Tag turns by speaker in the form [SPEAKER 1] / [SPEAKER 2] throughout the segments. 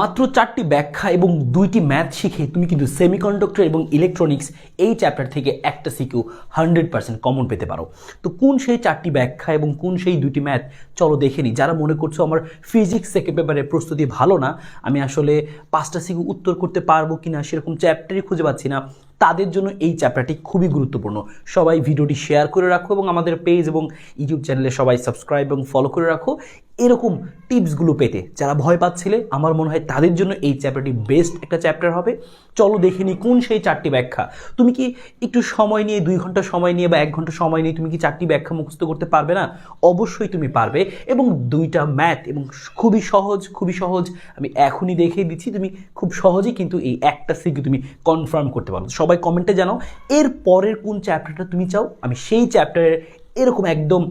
[SPEAKER 1] মাত্র চারটি ব্যাখ্যা এবং দুইটি ম্যাথ শিখে তুমি কিন্তু সেমিকন্ডাক্টর এবং ইলেকট্রনিক্স এই চ্যাপ্টার থেকে একটা সিকিউ হান্ড্রেড পার্সেন্ট কমন পেতে পারো। তো কোন সেই চারটি ব্যাখ্যা এবং কোন সেই দুইটি ম্যাথ? চলো দেখে নিই। যারা মনে করছ আমার ফিজিক্স সেকেন্ড পেপারে প্রস্তুতি ভালো না, আমি আসলে পাঁচটা সিকিউ উত্তর করতে পারব কি না সেরকম চ্যাপ্টারই খুঁজে পাচ্ছি না, তাদের জন্য এই চ্যাপ্টারটি খুবই গুরুত্বপূর্ণ। সবাই ভিডিওটি শেয়ার করে রাখো এবং আমাদের পেজ এবং ইউটিউব চ্যানেলে সবাই সাবস্ক্রাইব এবং ফলো করে রাখো। এরকম টিপসগুলো পেতে। যারা ভয় পাচ্ছিলে, আমার মনে হয় তাদের জন্য এই চ্যাপ্টারটি বেস্ট একটা চ্যাপ্টার হবে। চলো দেখে নিই কোন সেই চারটি ব্যাখ্যা। তুমি কি একটু সময় নিয়ে, দুই ঘণ্টা সময় নিয়ে বা এক ঘণ্টা সময় নিয়ে তুমি কি চারটি ব্যাখ্যা মুখস্থ করতে পারবে না? অবশ্যই তুমি পারবে এবং দুইটা ম্যাথ এবং খুবই সহজ খুবই সহজ আমি এখনই দেখিয়ে দিচ্ছি। তুমি খুব সহজেই কিন্তু এই একটা সিকে তুমি কনফার্ম করতে পারো। সবাই কমেন্টে জানাও, এর পরের কোন চ্যাপ্টারটা তুমি চাও? আমি সেই চ্যাপ্টারের এরকম একদম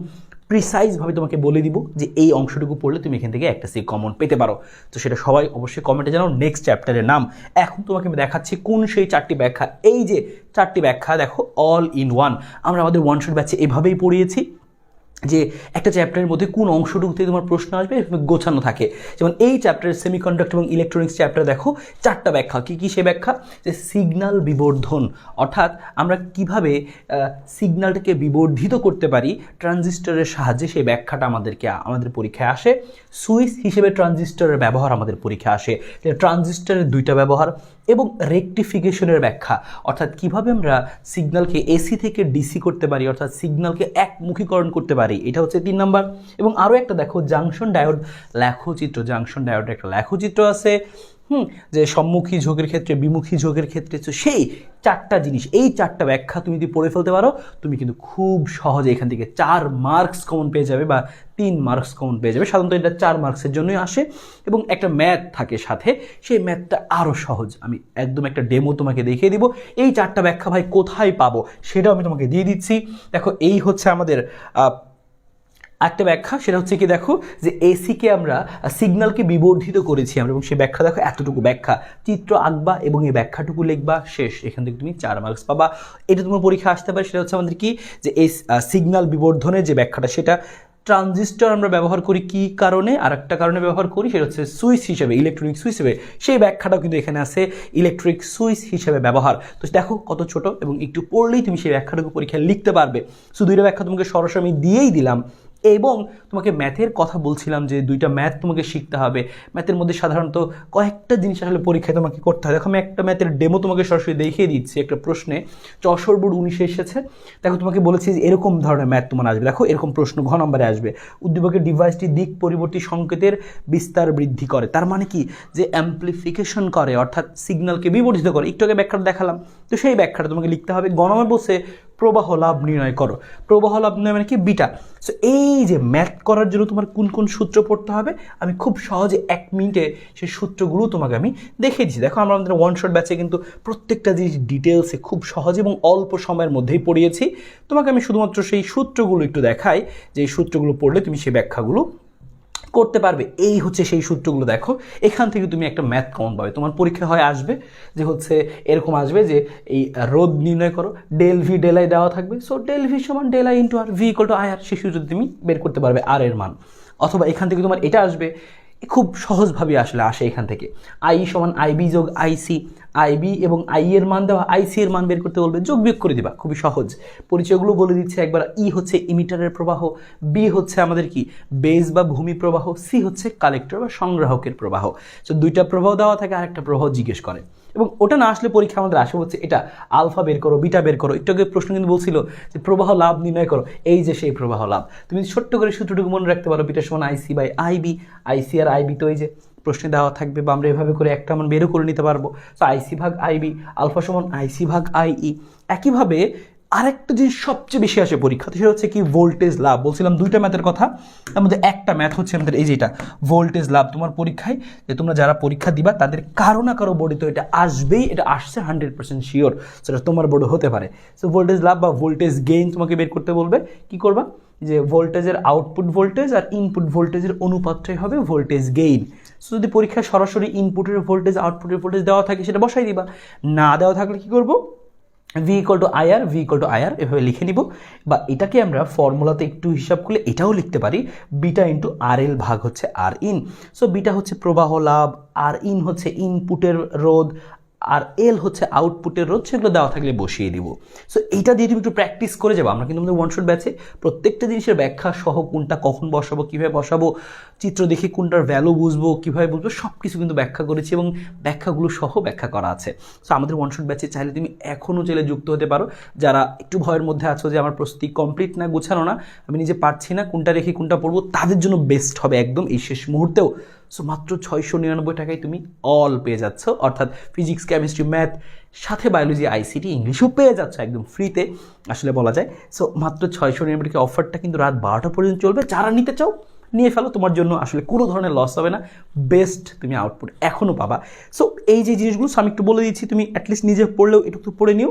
[SPEAKER 1] প্রিসাইজভাবে তোমাকে বলে দিব যে এই অংশটুকু পড়লে তুমি এখান থেকে একটা সি কমন পেতে পারো। তো সেটা সবাই অবশ্যই কমেন্টে জানাও। নেক্সট চ্যাপ্টারের নাম। এখন তোমাকে আমি দেখাচ্ছি কোন সেই চারটি ব্যাখ্যা। এই যে চারটি ব্যাখ্যা, দেখো অল ইন ওয়ান আমরা আমাদের ওয়ান শট ব্যাচে এভাবেই পড়িয়েছি। যে একটা চ্যাপ্টারের মধ্যে কোন অংশটুকু থেকে তোমার প্রশ্ন আসবে গোছানো থাকে। যেমন এই চ্যাপ্টারের সেমিকন্ডাক্টর এবং ইলেকট্রনিক্স চ্যাপ্টার দেখো, চারটা ব্যাখ্যা। কী কী সে ব্যাখ্যা? যে সিগনাল বিবর্ধন, অর্থাৎ আমরা কীভাবে সিগনালটাকে বিবর্ধিত করতে পারি, ট্রানজিস্টরের সাহায্যে সেই ব্যাখ্যাটা আমাদেরকে, আমাদের পরীক্ষায় আসে। সুইচ হিসেবে ট্রানজিস্টরের ব্যবহার আমাদের পরীক্ষায় আসে। ট্রানজিস্টরের দুইটা ব্যবহার এবং রেকটিফিকেশনের ব্যাখ্যা। অর্থাৎ কীভাবে আমরা সিগনালকে এসি থেকে ডিসি করতে পারি, অর্থাৎ সিগনালকে একমুখীকরণ করতে পারি, এটা হচ্ছে তিন নাম্বার। এবং আরও একটা দেখো জাংশন ডায়োড লেখচিত্র জাংশন ডায়োডের একটা লেখচিত্র আছে। হুম, যে সম্মুখী ঝোঁকের ক্ষেত্রে, বিমুখী ঝোঁকের ক্ষেত্রে, তো সেই চারটা জিনিস, এই চারটা ব্যাখ্যা তুমি যদি পড়ে ফেলতে পারো, তুমি কিন্তু খুব সহজে এখান থেকে চার মার্কস কমন পেয়ে যাবে বা তিন মার্কস কমন পেয়ে যাবে। সাধারণত এটা চার মার্কসের জন্যই আসে এবং একটা ম্যাথ থাকে সাথে। সেই ম্যাথটা আরও সহজ। আমি একদম একটা ডেমো তোমাকে দেখিয়ে দিব। এই চারটা ব্যাখ্যা ভাই কোথায় পাবো সেটাও আমি তোমাকে দিয়ে দিচ্ছি। দেখো, এই হচ্ছে আমাদের একটা ব্যাখ্যা, সেটা হচ্ছে কি দেখো যে এসিকে আমরা সিগন্যালকে বিবর্ধিত করেছি আমরা, এবং সেই ব্যাখ্যা দেখো এতটুকু ব্যাখ্যা। চিত্র আঁকবা এবং এই ব্যাখ্যাটুকু লিখবা, শেষ। এখান থেকে তুমি চার মার্কস পাবা। এটা তোমার পরীক্ষা আসতে পারে, সেটা হচ্ছে আমাদের কি? যে এই সিগন্যাল বিবর্ধনের যে ব্যাখ্যাটা, সেটা ট্রানজিস্টর আমরা ব্যবহার করি কি কারণে? আর একটা কারণে ব্যবহার করি, সেটা হচ্ছে সুইচ হিসেবে ইলেকট্রনিক সুইচ হিসেবে। সেই ব্যাখ্যাটাও কিন্তু এখানে আছে ইলেকট্রিক সুইচ হিসেবে ব্যবহার। তো দেখো কত ছোট, এবং একটু পড়লেই তুমি সেই ব্যাখ্যাটুকু পরীক্ষায় লিখতে পারবে। শুধু দুইটা ব্যাখ্যা তোমাকে সরাসরি দিয়েই দিলাম। এবং তোমাকে ম্যাথের কথা বলছিলাম যে দুইটা ম্যাথ তোমাকে শিখতে হবে। ম্যাথের মধ্যে সাধারণত কয়েকটা জিনিস আসলে পরীক্ষায় তোমাকে করতে হয়। দেখো, আমি একটা ম্যাথের ডেমো তোমাকে সরাসরি দেখিয়ে দিচ্ছি একটা প্রশ্নে। চশর বোর্ড উনিশে এসেছে। দেখো, তোমাকে বলেছি যে এরকম ধরনের ম্যাথ তোমার আসবে। দেখো, এরকম প্রশ্ন ঘ নম্বরে আসবে। উদ্দীপকের ডিভাইসটি দিক পরিবর্তী সংকেতের বিস্তার বৃদ্ধি করে। তার মানে কি? যে অ্যাম্প্লিফিকেশন করে, অর্থাৎ সিগন্যালকে বিবর্ধিত করে। একটু আগে ব্যাখ্যাটা দেখালাম। তো সেই ব্যাখ্যাটা তোমাকে লিখতে হবে। গণমে বসে প্রবাহ লাভ নির্ণয় করো। প্রবাহ লাভ নির্ণয় মানে কি? বিটা। সো এই যে ম্যাথ করার জন্য তোমার কোন কোন সূত্র পড়তে হবে, আমি খুব সহজে এক মিনিটে সেই সূত্রগুলো তোমাকে আমি দেখিয়ে দিচ্ছি। দেখো, আমরা আমাদের ওয়ান শট ব্যাচে কিন্তু প্রত্যেকটা জিনিস ডিটেলসে খুব সহজে এবং অল্প সময়ের মধ্যেই পড়িয়েছি। তোমাকে আমি শুধুমাত্র সেই সূত্রগুলো একটু দেখাই, যে এই সূত্রগুলো পড়লে তুমি সেই ব্যাখ্যাগুলো করতে পারবে, এই হচ্ছে সেই সূত্রগুলো দেখো। এখান থেকে তুমি একটা ম্যাথ কমন পাবে। তোমার পরীক্ষা হয় আসবে যে হচ্ছে এরকম আসবে যে এই রোদ নির্ণয় করো ডেল ভি ডেলাই দেওয়া থাকবে। সো ডেল ভি সমান del I into R V equal to I R সূত্র তুমি বের করতে পারবে আর এর মান। অথবা এখান থেকে তোমার এটা আসবে খুব সহজভাবে আসলে আসে এখান থেকে। আই সমান আইবি যোগ আইসি আইবি এবং আই এর মান দেওয়া আইসি এর মান বের করতে বলবে যোগ বিয়োগ করে দিবা, খুবই সহজ। পরিচয়গুলো বলে দিচ্ছে একবার ই হচ্ছে ইমিটারের প্রবাহ, বি হচ্ছে আমাদের কি? বেজ বা ভূমি প্রবাহ, সি হচ্ছে কালেক্টর বা সংগ্রাহকের প্রবাহ। তো দুইটা প্রবাহ দেওয়া থাকে, আরেকটা প্রবাহ জিজ্ঞেস করে। এবং ওটা না আসলে পরীক্ষা আমাদের আসে হচ্ছে এটা, আলফা বের করো, বিটা বের করো। একটু আগে প্রশ্ন কিন্তু বলছিল যে প্রবাহ লাভ নির্ণয় করো। এই যে সেই প্রবাহ লাভ। তুমি ছোট্ট করে সূত্রটুকু মনে রাখতে পারো, বিটা সমান আইসি বাই আইবি আইসি আর আইবি তো এই যে প্রশ্নে দেওয়া থাকবে বা আমরা এভাবে করে একটা মান বেরও করে নিতে পারব। তো আইসি ভাগ আইবি আলফা সমান আইসি ভাগ আইই একইভাবে আরেকটা জিনিস সবচেয়ে বেশি আসে পরীক্ষাতে, সেটা হচ্ছে কি ভোল্টেজ লাভ। বলছিলাম দুইটা ম্যাথের কথা, তার মধ্যে একটা ম্যাথ হচ্ছে আমাদের এই যেটা ভোল্টেজ লাভ। তোমার পরীক্ষায় যে তোমরা যারা পরীক্ষা দিবা, তাদের কারও না কারও বোর্ডে তো এটা আসবেই, এটা আসছে হান্ড্রেড পার্সেন্ট শিওর সেটা তোমার বোর্ডে হতে পারে। সো ভোল্টেজ লাভ বা ভোল্টেজ গেইন তোমাকে বের করতে বলবে, কি করবা? যে ভোল্টেজের আউটপুট ভোল্টেজ আর ইনপুট ভোল্টেজের অনুপাতটাই হবে ভোল্টেজ গেইন সো যদি পরীক্ষায় সরাসরি ইনপুটের ভোল্টেজ আউটপুটের ভোল্টেজ দেওয়া থাকে, সেটা বসাই দিবা। না দেওয়া থাকলে কি করব? V equal to IR V equal to IR এভাবে লিখে নিব। বা এটাকে আমরা ফর্মুলাতে একটু হিসাব করলে এটাও লিখতে পারি। বিটা ইন্টু আর এল ভাগ হচ্ছে আর ইন সো বিটা হচ্ছে প্রবাহ লাভ আর ইন হচ্ছে ইনপুটের রোধ আর এল হচ্ছে আউটপুটের রোধ, সেগুলো দেওয়া থাকলে বসিয়ে দিব। সো এইটা দিয়ে তুমি একটু প্র্যাকটিস করে যাব। আমরা কিন্তু আমাদের ওয়ান শট ব্যাচে প্রত্যেকটা জিনিসের ব্যাখ্যা সহ কোনটা কখন বসাবো, কীভাবে বসাবো, চিত্র দেখে কোনটার ভ্যালু বুঝব, কীভাবে বুঝব সব কিছু কিন্তু ব্যাখ্যা করেছি এবং ব্যাখ্যাগুলো সহ ব্যাখ্যা করা আছে। সো আমাদের ওয়ান শট ব্যাচে চাইলে তুমি এখনও চাইলে যুক্ত হতে পারো। যারা একটু ভয়ের মধ্যে আছো যে আমার প্রস্তুতি কমপ্লিট না, গোছানো না, আমি নিজে পারছি না কোনটা রেখে কোনটা পড়ব, তাদের জন্য বেস্ট হবে একদম এই শেষ মুহূর্তেও। সো মাত্র ছয়শো নিরানব্বই টাকায় তুমি অল পেয়ে যাচ্ছ। অর্থাৎ ফিজিক্স কেমিস্ট্রি ম্যাথ সাথে বায়োলজি আইসিটি ইংলিশও পেয়ে যাচ্ছ একদম ফ্রিতে আসলে বলা যায়। সো মাত্র ছয়শো নিরানব্বই টাকা অফারটা কিন্তু রাত বারোটা পর্যন্ত চলবে। যারা নিতে চাও, নিয়ে ফেলো। তোমার জন্য আসলে কোনো ধরনের লস হবে না। বেস্ট তুমি আউটপুট এখনও পাবা। সো এই যে জিনিসগুলো আমি একটু বলে দিচ্ছি। তুমি অ্যাটলিস্ট নিজে পড়লেও একটু পড়ে নিও।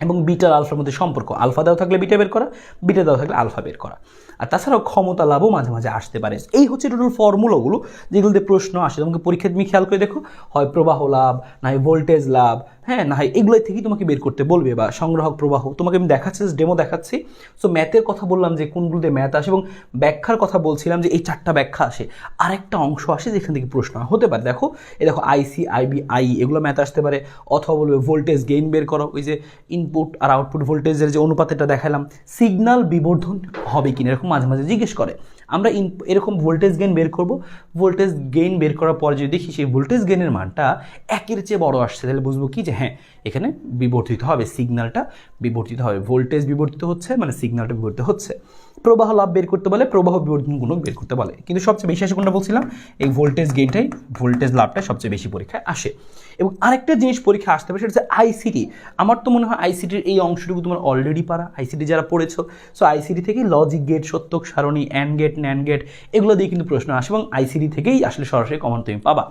[SPEAKER 1] এবং বিটার আলফার মধ্যে সম্পর্ক। আলফা দেওয়া থাকলে বিটা বের করা, বিটা দেওয়া থাকলে আলফা বের করা। আর তাছাড়াও ক্ষমতা লাভও মাঝে মাঝে আসতে পারে। এই হচ্ছে টোটাল ফর্মুলাগুলো যেগুলোতে প্রশ্ন আসে। তোমাকে পরীক্ষা তুমি খেয়াল করে দেখো, হয় প্রবাহ লাভ, না হয় ভোল্টেজ লাভ হ্যাঁ না হয় এগুলো থেকেই তোমাকে বের করতে বলবে বা সংগ্রাহক প্রবাহ। তোমাকে আমি দেখাচ্ছি ডেমো দেখাচ্ছি। সো ম্যাথের কথা বললাম যে কোনগুলোতে ম্যাথ আসে এবং ব্যাখ্যার কথা বলছিলাম যে এই চারটা ব্যাখ্যা আসে। আরেকটা অংশ আসে যেখান থেকে প্রশ্ন হতে পারে। দেখো এ দেখো আইসি আইবি আই এগুলো ম্যাথ আসতে পারে। অথবা বলবে ভোল্টেজ গেইন বের করো। ওই যে ইনপুট আর আউটপুট ভোল্টেজের যে অনুপাতটা দেখালাম সিগন্যাল বিবর্ধন হবে কিনা, এরকম মাঝে মাঝে জিজ্ঞেস করে। আমরা ইন এরকম ভোল্টেজ গেইন বের করব। ভোল্টেজ গেইন বের করার পর যদি দেখি সেই ভোল্টেজ গেইনের মানটা একের চেয়ে বড় আসছে, তাহলে বুঝব কি যে হ্যাঁ এখানে বিবর্তিত হবে সিগন্যালটা বিবর্তিত হবে। ভোল্টেজ বিবর্তিত হচ্ছে মানে সিগন্যালটা বিবর্তিত হচ্ছে। প্রবাহ লাভ বের করতে বলে, প্রবাহ বিবর্তন গুণক বের করতে বলে। কিন্তু সবচেয়ে বেশি আসে কোনটা বলছিলাম? এই ভোল্টেজ গেইনটাই ভোল্টেজ লাভটা সবচেয়ে বেশি পরীক্ষায় আসে। এবং আরেকটা জিনিস পরীক্ষা আসতে পারে, সেটা হচ্ছে আইসিটি আমার তো মনে হয় আইসিটির এই অংশটুকু তোমার অলরেডি পারা। আইসিটি যারা পড়েছো সো আইসিটি থেকে লজিক গেট সত্যক সারণী অ্যান্ড গেট ন্যান্ড গেট এগুলো দিয়ে কিন্তু প্রশ্ন আসে। এবং আইসিটি থেকেই আসলে সরাসরি কমন তুমি পাবা।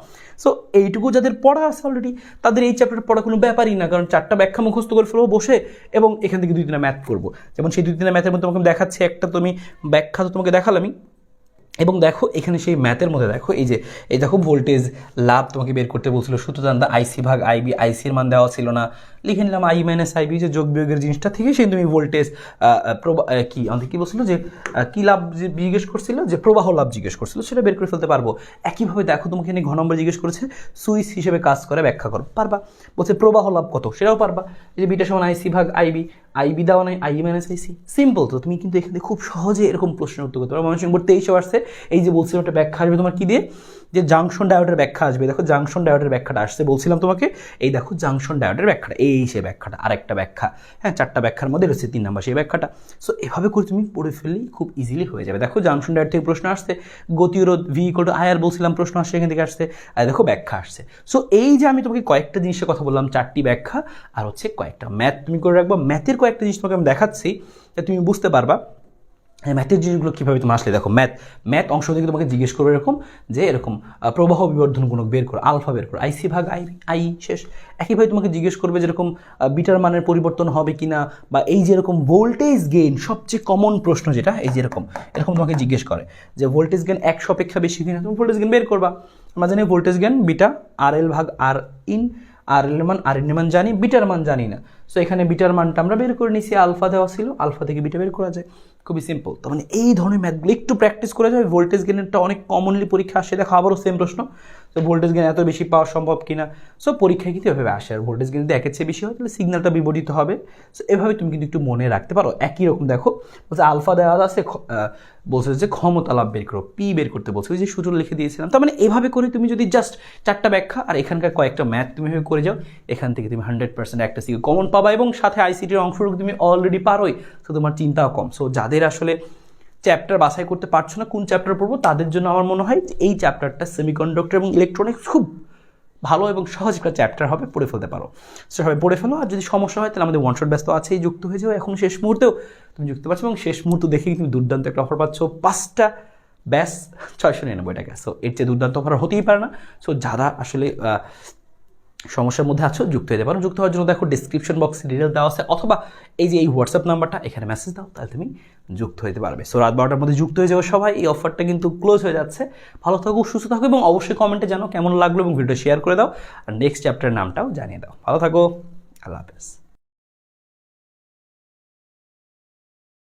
[SPEAKER 1] সো এইটুকু যাদের পড়া আছে অলরেডি তাদের এই চ্যাপ্টার পড়া কোনো ব্যাপারই না, কারণ চারটা ব্যাখ্যা মুখস্থ করে ফেলব বসে এবং এখান থেকে দুই তিনটা ম্যাথ করব। যেমন সেই দুই তিনটা ম্যাথের মধ্যে তোমাকে দেখাচ্ছি, একটা তুমি ব্যাখ্যা তো তোমাকে দেখালামই। এবং দেখো, এখানে সেই ম্যাথের মধ্যে দেখো, এই যে, এই দেখো ভোল্টেজ লাভ তোমাকে বের করতে বলছিল সুতরাং আইসি ভাগ আইবি আইসির মান দেওয়া ছিল না। লিখে নিলাম আই মাইনাস আইবি যে যোগ বিয়োগের জিনিসটা থেকে সেই তুমি ভোল্টেজ কি, আমাদের কি বলছিল যে কী লাভ জিজ্ঞেস করছিল, যে প্রবাহ লাভ জিজ্ঞেস করছিল, সেটা বের করে ফেলতে পারব। একইভাবে দেখো তোমাকে এখানে ঘ নম্বর জিজ্ঞেস করেছে, সুইচ হিসেবে কাজ করে, ব্যাখ্যা করো। পারবা? বলছে প্রবাহ লাভ কত? সেটাও পারবা। যে বিটা সমান আইসি ভাগ আইবি আইবি দেওয়া নাই আই মাইনাস আইসি সিম্পল তো, তুমি কিন্তু এখানে খুব সহজে এরকম প্রশ্নের উত্তর করতে পারো। ময়মনসিংহ বোর্ড তেইশে আসছে। এই যে বলছিলাম একটা ব্যাখ্যা আসবে তোমার কী দিয়ে? যে জাংশন ডায়োডের ব্যাখ্যা আসবে, দেখো জাংশন ডায়োডের ব্যাখ্যাটা আসছে, বলছিলাম তোমাকে, এই দেখো জাংশন ডায়োডের ব্যাখ্যাটা, এই সে ব্যাখ্যাটা, আরেকটা ব্যাখ্যা হ্যাঁ চারটা ব্যাখ্যার মধ্যে রয়েছে তিন নাম্বার সেই ব্যাখ্যাটা সো এভাবে করে তুমি পড়ে ফেললেই খুব ইজিলি হয়ে যাবে। দেখো জাংশন ডায়োড থেকে প্রশ্ন আসছে, গতিরোধ ভি ইকল টু আয়ার বলছিলাম, প্রশ্ন আসছে এখান থেকে আসছে, আর দেখো ব্যাখ্যা আসছে। সো এই যে আমি তোমাকে কয়েকটা জিনিসের কথা বললাম, চারটি ব্যাখ্যা, আর হচ্ছে কয়েকটা ম্যাথ তুমি করে রাখবা ম্যাথের কয়েকটা জিনিস তোমাকে আমি দেখাচ্ছি তুমি বুঝতে পারবা। এই ম্যাথের জিনিসগুলো কীভাবে তুমি আসলে দেখো ম্যাথ ম্যাথ অংশ থেকে তোমাকে জিজ্ঞেস করবে এরকম যে এরকম প্রবাহ বিবর্ধন গুণক বের করো, আলফা বের করো, আইসি ভাগ আই আই শেষ। একইভাবে তোমাকে জিজ্ঞেস করবে যেরকম বিটার মানের পরিবর্তন হবে কি না বা এই যে এরকম ভোল্টেজ গেইন সবচেয়ে কমন প্রশ্ন যেটা, এই যে এরকম তোমাকে জিজ্ঞেস করে যে ভোল্টেজ গেইন একশো অপেক্ষা বেশি কিনা, তুমি ভোল্টেজ গেইন বের করবা। আমরা জানি voltage gain beta R L ভাগ আর ইন আর এল মান আর এর মান জানি, বিটার মান জানি না। সো এখানে বিটার মানটা আমরা বের করে নিছি, আলফা দেওয়া ছিল, আলফা থেকে বিটা বের করা যায়। খুবই সিম্পল তার মানে এই ধরনের ম্যাথগুলো একটু প্র্যাকটিস করে যাবে ভোল্টেজ গেনেরটা অনেক কমনলি পরীক্ষা আসে। দেখো, আবারও সেম প্রশ্ন। তো ভোল্টেজ গেন এত বেশি পাওয়া সম্ভব কিনা? সো পরীক্ষায় কিন্তু এভাবে আসে। আর ভোল্টেজ গেন যদি একের চেয়ে বেশি হয়, তাহলে সিগন্যালটা বিবর্তিত হবে। সো এভাবে তুমি কিন্তু একটু মনে রাখতে পারো। একই রকম দেখো, বলছে আলফা দেওয়া আছে বলছে যে ক্ষমতা লাভ বের করো পি বের করতে বলছে। ওই যে সূত্র লিখে দিয়েছিলাম। তার মানে এভাবে করে তুমি যদি জাস্ট চারটা ব্যাখ্যা আর এখানকার কয়েকটা ম্যাথ তুমি করে যাও, এখান থেকে তুমি হান্ড্রেড পার্সেন্ট একটা সিকে কমন পাবা এবং সাথে আইসিটির অংশটুকু তুমি অলরেডি পারোই। তো তোমার চিন্তাও কম। সো যাদের আসলে চ্যাপ্টার বাছাই করতে পারছ না, কোন চ্যাপ্টার পড়ব, তাদের জন্য আমার মনে হয় এই চ্যাপ্টারটা সেমিকন্ডাক্টর এবং ইলেকট্রনিক্স খুব ভালো এবং সহজ একটা চ্যাপ্টার হবে, পড়ে ফেলতে পারো। সেভাবে পড়ে ফেলো, আর যদি সমস্যা হয় তাহলে আমাদের ওয়ান শট ব্যস্ত আছেই, যুক্ত হয়ে যাও এখন শেষ মুহূর্তেও। তুমি যুক্ত পারছ এবং শেষ মুহূর্ত দেখেই তুমি দুর্দান্ত একটা অফার পাচ্ছ। পাঁচটা, ব্যাস, ছয়শো নিরানব্বই টাকা। সো এর চেয়ে দুর্দান্ত অফার হতেই পারে না। সো যারা আসলে সমস্যার মধ্যে আছো, যুক্ত হতে পারো। যুক্ত হওয়ার জন্য দেখো ডিসক্রিপশন বক্সে ডিটেল দেওয়া আছে, অথবা এই যে এই হোয়াটসঅ্যাপ নাম্বারটা এখানে মেসেজ দাও, তাহলে তুমি যুক্ত হতে পারবে। সো রাত বারোটার মধ্যে যুক্ত হয়ে যাবে সবাই, এই অফারটা কিন্তু ক্লোজ হয়ে যাচ্ছে। ভালো থাকো, সুস্থ থাকো, এবং অবশ্যই কমেন্টে জানো কেমন লাগল, এবং ভিডিও শেয়ার করে দাও। আর নেক্সট চ্যাপ্টারের নামটাও জানিয়ে দাও। ভালো থাকো, আল্লাহ হাফেজ।